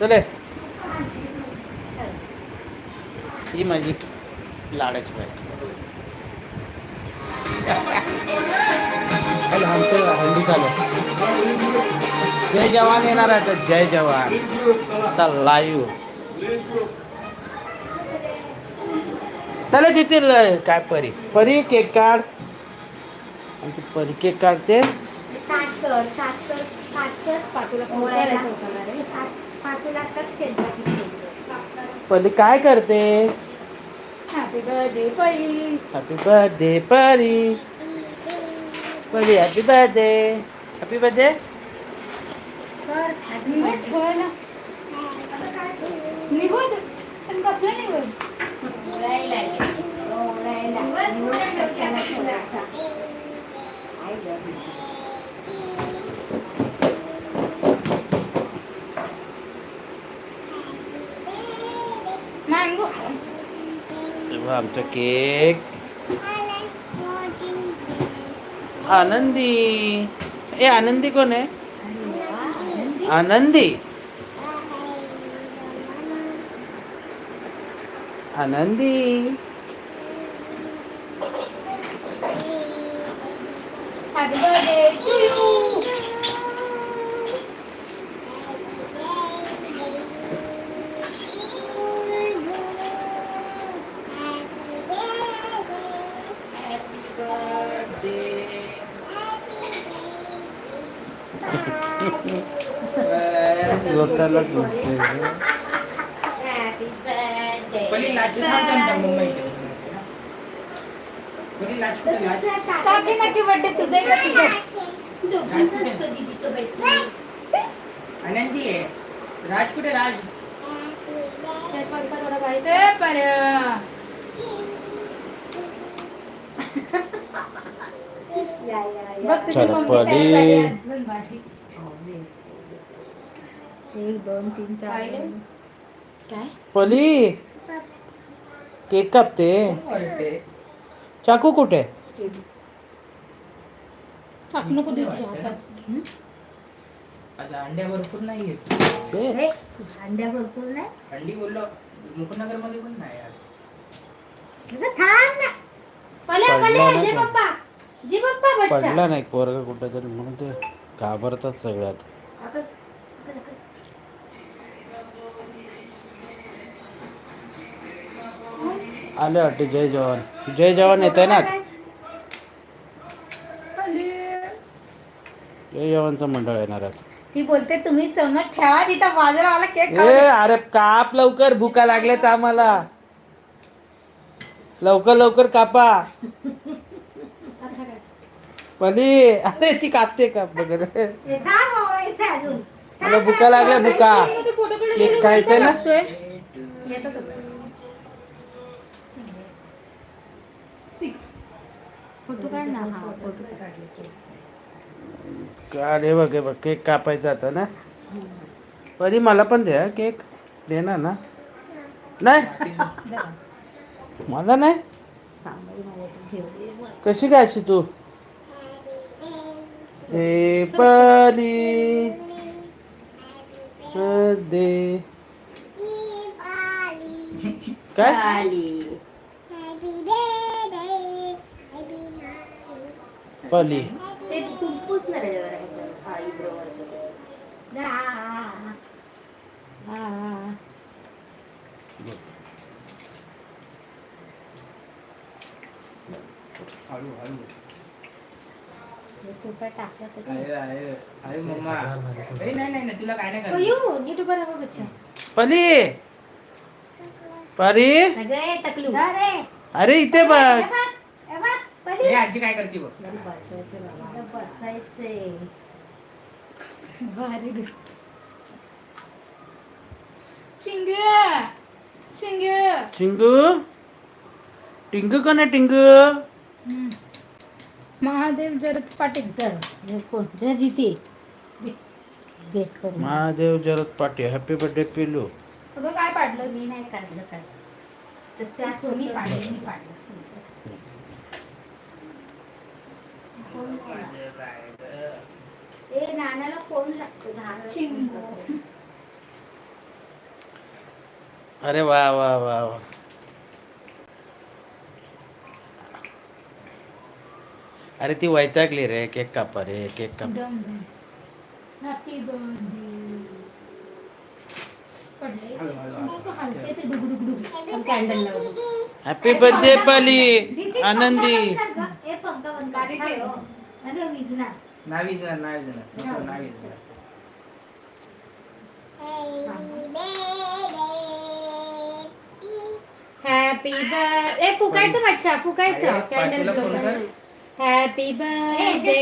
चले. ही माझी लाडाची बाई. हॅलो आमचं हल्ली आहे. जय जवान येणार आहे आता जय जवान. आता लाईव्ह चला तिथे काय परी? परी केक काढ. आमची परी केक काढते. परी काय करते? हॅपी बर्थडे पळी happy birthday Pari Pari happy birthday happy birthday निघून कसलं निघून आमचा केक आनंदी ए आनंदी कोण आहे अरे वा. आनंदी आनंदी हॅपी बर्थडे टू यू लोटाला झोपते Happy birthday. पहिली लाची थांब थांब मुंबई पहिली लाच कुठे लाच काकी नक्की बर्थडे तुझा आहे का तुझा दोघींचाच कधी बी तो भेटतो. आनंदी आहे राज कुठे बघ तुझी चला, मम्मी तयार झाली भारी. एक दोन तीन चार। पाहिलं? काय? पली। केक कापते। चाकू कुठे? टाकू नको देऊ तुझ्या हातात. अच्छा अंड्या भरपूर नाही आहेत. बे, ए, अंड्या भरपूर नाही? अंडी बोललो मुकुंदनगर मध्ये पण नाही आज. अगं, थांब ना. पल्या पल्या ना जे तो. पप्पा जे पप्पा बच्चा. पडला नाही पोरगा कुठे तरी म्हणून ते घाबरतात सगळ्यात. अगं, अगं, अगं. आले वाटते जय जवान. जय जवान येत आहे ना जय जवानचं मंडळ येणार आहे. ती बोलते तुम्ही चमच ठेवा तिथं बाजूला मला केक ए अरे काप लवकर भुका लागल्यात आम्हाला. लवकर लवकर कापा. पली अरे ती कापते काप वगैरे मला भुका लागल्या भुका. फोटो केक खायचंय ना? फोटो काढ ना हा फोटो काढले केक. अरे बघ बघ केक कापायचा आता ना? परी मला पण द्या केक. देणार ना? नाही? मला नाही. कशी काय अशी तू? ए पली दे काय. पली ते तू पुसणार आहे जरा ह्याच्यावर. हा, इब्रोवरचं. जा. हळू हळू टाकलं तर. मम्मा. अरे नाही नाही नाही, तुला काय नाही करायचं. अयो, नीट उभा राहा बच्चा. पली. परी. अगं, टकलू. अरे, अरे इथे बघ. हे परी. आजी काय करते बघ. मला बसायचंय. भारी दिसत. चिंग्या चिंग्या टिंगू? टिंगू कोण आहे टिंगू? महादेव जरत पाटील. चल, हे कोण? करून. महादेव जरद पाटील हॅपी बर्थडे पिलू अगं काय पाडलं? मी नाही काढलं काय? तर त्यात मी होतं. पाडलं. मी पाडलं. कोण कोण? ए नानाला कोण लागतं? अरे वा वा वा वा. अरे ती वैतागली रे केक कापा रे केक काप. हॅपी बर्थडे हॅपी पली आनंदी हॅपी फुकायचं बच्चा फुकायचं कॅन्डल. हॅपी बर्थडे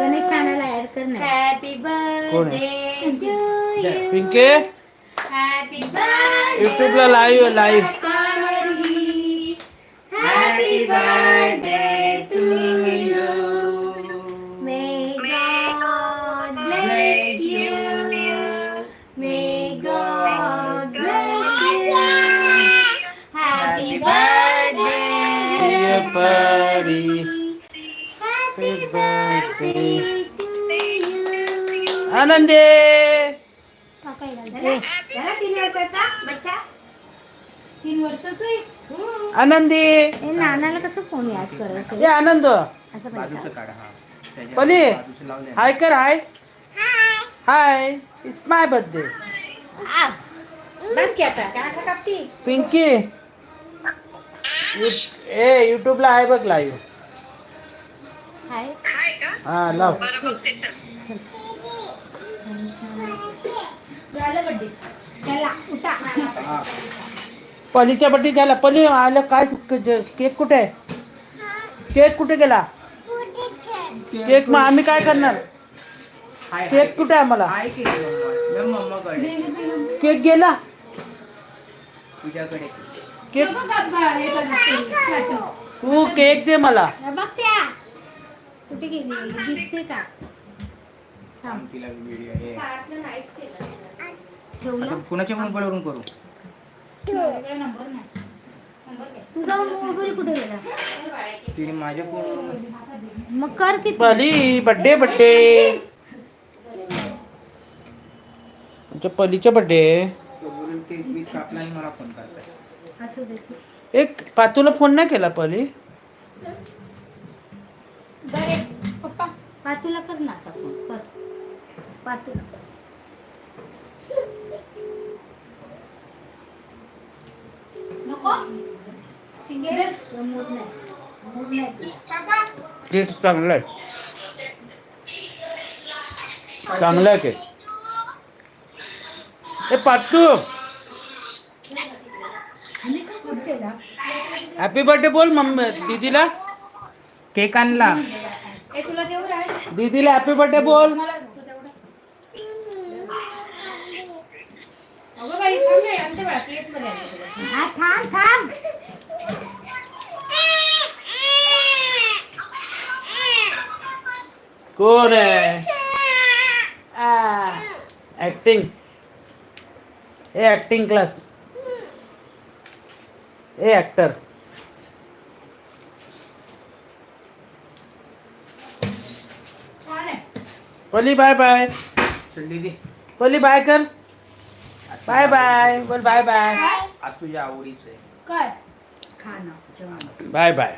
गणेश नानाला ऍड कर हॅपी कोण आहे? बर्थडे टू यू पिंके हॅपी बर्थडे युट्यूबला live live happy birthday Pari Happy birthday. to you. आनंदी टाकायला जरा तीन वर्षाचा बच्चा? तीन वर्षाचं आहे? आनंदी. ए नानाला कसं फोन याद करायचं? ए आनंद. असं बाजूचं काढ हा. त्याच्या पली बाजूचं लावलंय. ना. हाय कर hi. Hi. It's my birthday बस की आता. काय कापती. पिंकी. यु- ए युट्यूबला आहे बघ लाईव्ह हाय. हा लाव. हा. पलीच्या बड्डी झाला. पली आलं काय? केक कुठे? आहे केक कुठे गेला? केक मग आम्ही काय करणार. केक कुठे आहे आम्हाला? आहे की मम्माकडे केक गेला? तुझ्याकडे. केक? हे. तू केक दे मला. बघ त्या. कुठे गेली? दिसते का? थांब. तिला व्हिडिओ ठेवला आता कुणाच्या मोबाईलवरून करू. तुझा मोबाईल कुठे गेला? तिने माझ्या फोन मग कर किती पली बड्डे बड्डे आमच्या पलीचा बड्डे ते मी कापला आणि मला फोन करताय. असू दे की. एक पातूला फोन नाही केला पली दर पप्पा पातूला कर ना आता फोन कर. पातूला. कर. नको. शिंगे तुला मूड नाही मूड नाही तुला. काका. केक चांगला आहे. चांगला आहे केक ए पातू. केला. हॅपी बर्थडे बोल मम्मी दीदीला. केक आणला. ए तुला देऊ राहील दीदीला हॅपी बर्थडे बोल. मला तू तेवढं अगं बाई थांब ना, आमच्या बाळा प्लेटमध्ये आहे तुला. हा थांब थांब. कोण आहे? ऍक्टिंग ए ऍक्टिंग क्लास ए आहे. पली बाय बाय चल दीदी. पली बाय कर. बाय बाय बोल बाय बाय आज तुझ्या आवडीचं आहे. काय? Bye bye